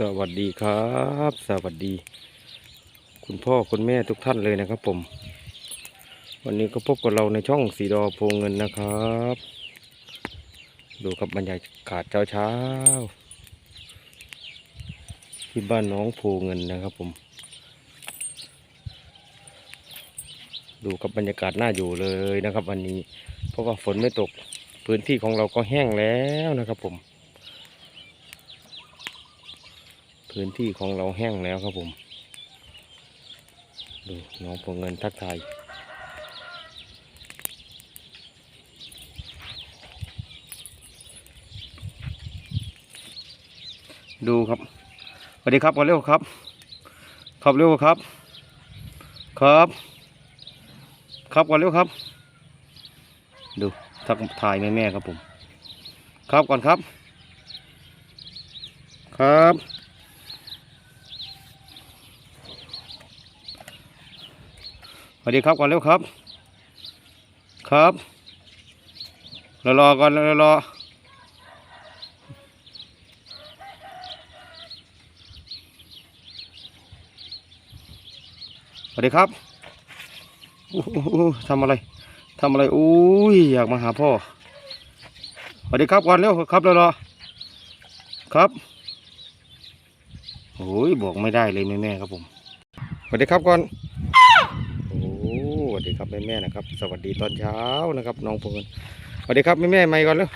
สวัสดีครับ สวัสดี คุณพ่อคุณแม่ทุกท่านเลยนะครับผม วันนี้ก็พบกับเราในช่องสีดอโพงเงินนะครับ ดูกับบรรยากาศเช้าเช้าที่บ้านน้องโพเงินนะครับผม ดูกับบรรยากาศน่าอยู่เลยนะครับ วันนี้ เพราะว่าฝนไม่ตกพื้นที่ของเราก็แห้งแล้วนะครับผม พื้นที่ของเราแห้งแล้วครับผม ดูน้องพวงเงินทักทายดูครับสวัสดีครับก่อเร็วครับขับเร็วครับ ครับครับก่อนเร็วครับ ดูทักทายแม่แม่ๆครับผม ครับก่อนครับ ครับ สวัสดีครับก่อนเร็วครับ ครับรอรอก่อนรอรอสวัสดีครับอู้หูทำอะไรทำอะไรอุ้ยอยากมาหาพ่อสวัสดีครับก่อนเร็วครับรอรอครับโอ้ยบอกไม่ได้เลยแม่แม่ครับผมสวัสดีครับก่อน สวัสดีครับแม่แม่นะครับ สวัสดีตอนเช้านะครับ น้องพงศ์สวัสดีครับแม่แม่ไม่ก่อนเลย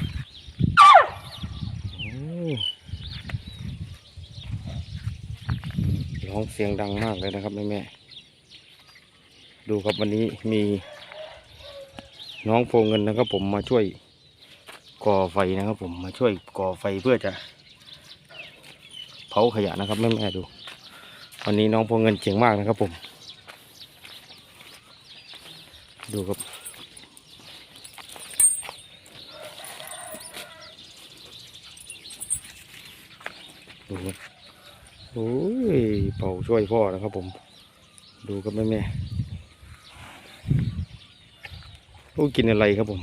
โอ้ร้องเสียงดังมากเลยนะครับแม่แม่ดูครับวันนี้มีน้องโพงเงินนะครับ ผมมาช่วยก่อไฟนะครับ ผมมาช่วยก่อไฟเพื่อจะ เผาขยะนะครับแม่แม่ดู วันนี้น้องโพงเงินเจ๋งมากนะครับ ผม ดูครับ ดูครับโอ้ยเป่าช่วยพ่อนะครับผม ดูครับแม่แม่โอ้กินอะไรครับผม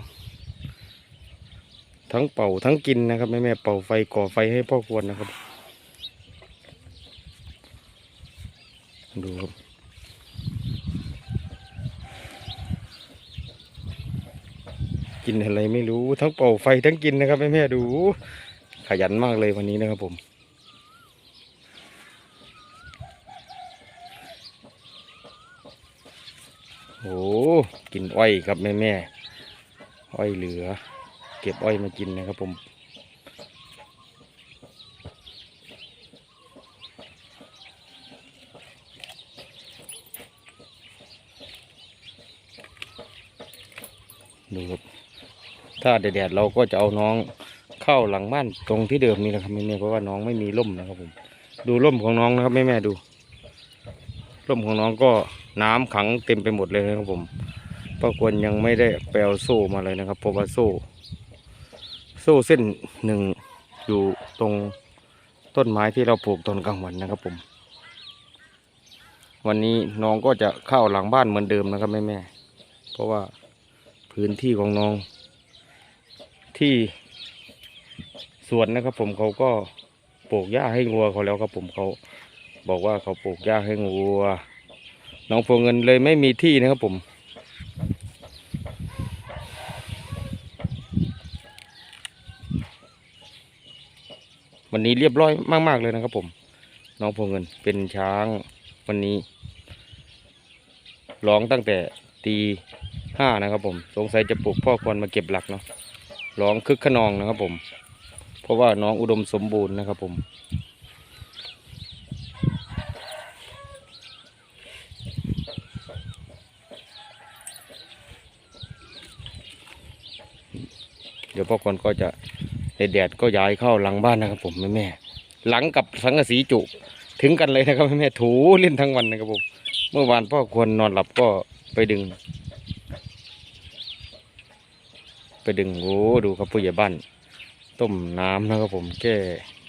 ทั้งเป่าทั้งกินนะครับแม่แม่เป่าไฟก่อไฟให้พ่อควรนะครับ ดูครับ กินอะไรไม่รู้ทั้งเป่าไฟทั้งกินนะครับแม่แม่ดู ขยันมากเลยวันนี้นะครับผมโอ้กินอ้อยครับแม่แม่อ้อยเหลือ เก็บอ้อยมากินนะครับผมดูครับ ถ้าแดดเราก็จะเอาน้องเข้าหลังบ้านตรงที่เดิมนี่นะครับแม่ๆเพราะว่าน้องไม่มีร่มนะครับผม ดูร่มของน้องนะครับแม่ๆดู ร่มของน้องก็น้ำขังเต็มไปหมดเลยนะครับผมป้าควรยังไม่ได้แปลโซ่มาเลยนะครับเพราะว่าโซ่ โซ่เส้นหนึ่งอยู่ตรงต้นไม้ที่เราปลูกตอนกลางวันนะครับผม วันนี้น้องก็จะเข้าหลังบ้านเหมือนเดิมนะครับแม่ๆเพราะว่าพื้นที่ของน้อง ที่สวนนะครับผมเขาก็ปลูกหญ้าให้งัวเขาแล้วครับผมเขาบอกว่าเขาปลูกหญ้าให้งัวน้องพวงเงินเลยไม่มีที่นะครับผม วันนี้เรียบร้อยมาก ๆ เลยนะครับผม น้องพวงเงินเป็นช้างวันนี้ ร้องตั้งแต่ตีห้านะครับผม สงสัยจะปลุกพ่อควรมาเก็บหลักเนาะ ร้องคึกขนองนะครับผม เพราะว่าน้องอุดมสมบูรณ์นะครับผมเดี๋ยวพ่อควรก็จะแดดก็ย้ายเข้าหลังบ้านนะครับผมแม่แม่หลังกับสังกะสีจุ ถึงกันเลยนะครับแม่แม่ถูเล่นทั้งวันนะครับผม เมื่อวานพ่อควรนอนหลับก็ไปดึง ไปดึงโอ้ดูครับผู้ใหญ่บ้านต้มน้ำนะครับผมแก้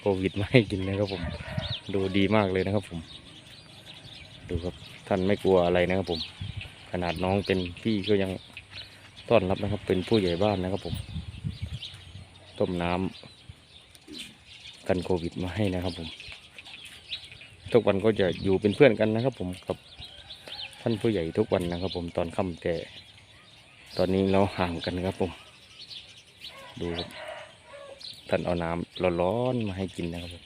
โควิดมาให้กินนะครับผม ดูดีมากเลยนะครับผม ดูครับท่านไม่กลัวอะไรนะครับผม ขนาดน้องเป็นพี่ก็ยังต้อนรับนะครับ เป็นผู้ใหญ่บ้านนะครับผม ต้มน้ำกันโควิดมาให้นะครับผม ทุกวันก็จะอยู่เป็นเพื่อนกันนะครับ ผมกับท่านผู้ใหญ่ทุกวันนะครับ ผมตอนค่ำแต่ตอนนี้เราห่างกันครับผม ดูครับท่านเอาน้ำร้อนๆมาให้กินนะครับผม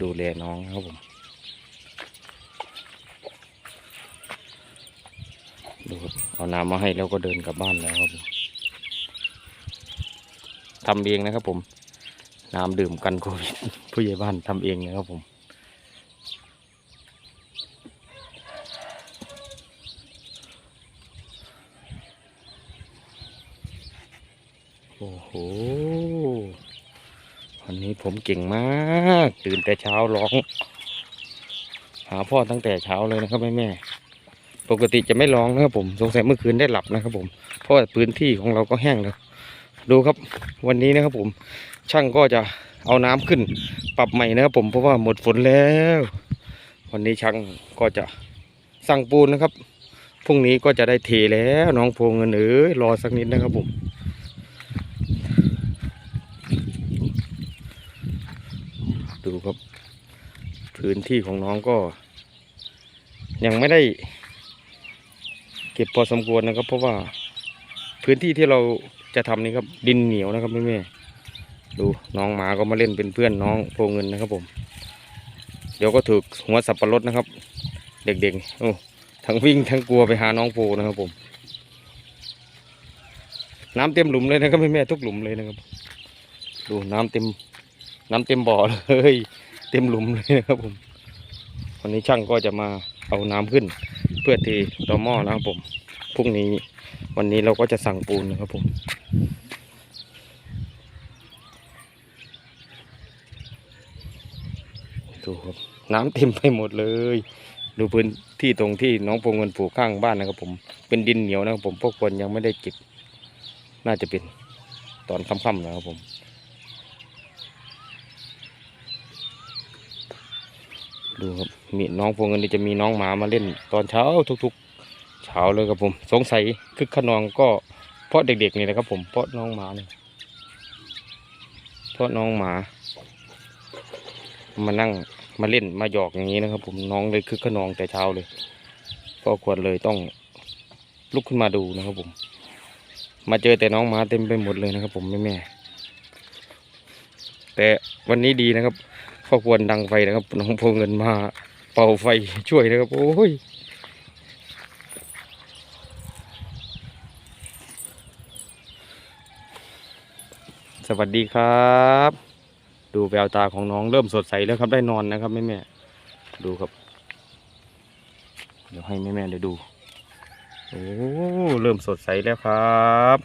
ดูแลน้องครับผมดูครับเอาน้ำมาให้แล้วก็เดินกลับบ้านแล้วครับผมทำเองนะครับผม น้ำดื่มกันโควิดผู้ใหญ่บ้านทำเองนะครับผม โอ้โห วันนี้ผมเก่งมาก ตื่นแต่เช้าร้อง หาพ่อตั้งแต่เช้าเลยนะครับแม่แม่ๆปกติจะไม่ร้องนะครับผมสงสัยเมื่อคืนได้หลับนะครับผมเพราะพื้นที่ของเราก็แห้งแล้วดูครับวันนี้นะครับผมช่างก็จะเอาน้ำขึ้น ปรับใหม่นะครับผมเพราะว่าหมดฝนแล้ว วันนี้ช่างก็จะสั่งปูนนะครับพรุ่งนี้ก็จะได้เทแล้วน้องโพเงินเอ๋ยรอสักนิดนะครับผม ครับ พื้นที่ของน้องก็ ยังไม่ได้ เก็บพอสมควรนะครับ เพราะว่าพื้นที่ที่เราจะทำนี่ครับ ดินเหนียวนะครับแม่แม่ๆดูน้องหมาก็มาเล่นเป็นเพื่อนน้องโพเงินนะครับผม เดี๋ยวก็ถูกหัวสับปะรดนะครับ เด็กๆโอ้ทั้งวิ่งทั้งกลัวไปหาน้องโพนะครับผม น้ำเต็มหลุมเลยนะครับแม่แม่ๆทุกหลุมเลยนะครับ ดูน้ำเต็ม น้ำเต็มบ่อเลย เต็มหลุมเลยนะครับผมวันนี้ช่างก็จะมาเอาน้ำขึ้น เพื่อเทต่อหม้อนะครับผมพรุ่งนี้วันนี้เราก็จะสั่งปูนนะครับผมดูครับน้ำเต็มไปหมดเลย ดูพื้นที่ตรงที่น้องพงเงินปลูกข้างบ้านนะครับผมเป็นดินเหนียวนะครับผมพวกคนยังไม่ได้เก็บน่าจะเป็นตอนค่ำๆนะครับผม ดูครับมีน้องพวงเงินนี่จะมีน้องหมามาเล่นตอนเช้าทุกๆ เช้าเลยครับผม สงสัยคึกขนองก็เพราะเด็กๆนี่แหละครับ ผมเพราะน้องหมาเนี่ยเพราะน้องหมา มานั่งมาเล่นมาหยอกอย่างนี้นะครับ ผมน้องเลยคึกขนองแต่เช้าเลยก็ควรเลยต้องลุกขึ้นมาดูนะครับผม มาเจอแต่น้องหมาเต็มไปหมดเลยนะครับ ผมแม่แม่แต่วันนี้ดีนะครับ พ่อควรดังไฟนะครับน้องพงเงินมาเป่าไฟช่วยนะครับ โอ้ยสวัสดีครับ ดูแววตาของน้องเริ่มสดใสแล้วครับได้นอนนะครับแม่แม่ดูครับ เดี๋ยวให้แม่แม่ได้ดูโอ้เริ่มสดใสแล้วครับ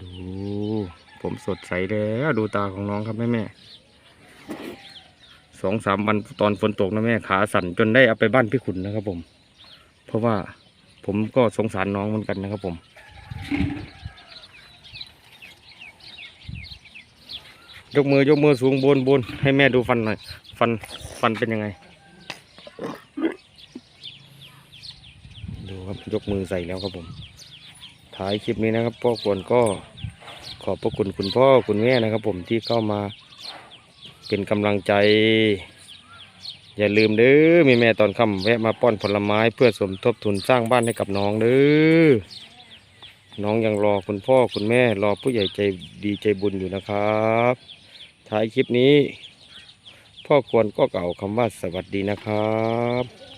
ดู ผมสดใสแล้วดูตาของน้องครับแม่แม่สองสามวันตอนฝนตกนะแม่ขาสั่นจนได้เอาไปบ้านพี่ขุนนะครับผม เพราะว่าผมก็สงสารน้องเหมือนกันนะครับผม ยกมือยกมือสูงบนบนให้แม่ดูฟันหน่อย ฟันฟันเป็นยังไง ดูครับยกมือใส่แล้วครับผมท้ายคลิปนี้นะครับพ่อควรก็ ขอบพระคุณคุณพ่อคุณแม่นะครับ ผมที่เข้ามาเป็นกำลังใจ อย่าลืมเด้อมีแม่ตอนค่ำแวะมาป้อนผลไม้เพื่อสมทบทุนสร้างบ้านให้กับน้องเด้อน้องยังรอคุณพ่อคุณแม่รอผู้ใหญ่ใจดีใจบุญอยู่นะครับท้ายคลิปนี้ พ่อควรก็เก่าคำว่าสวัสดีนะครับ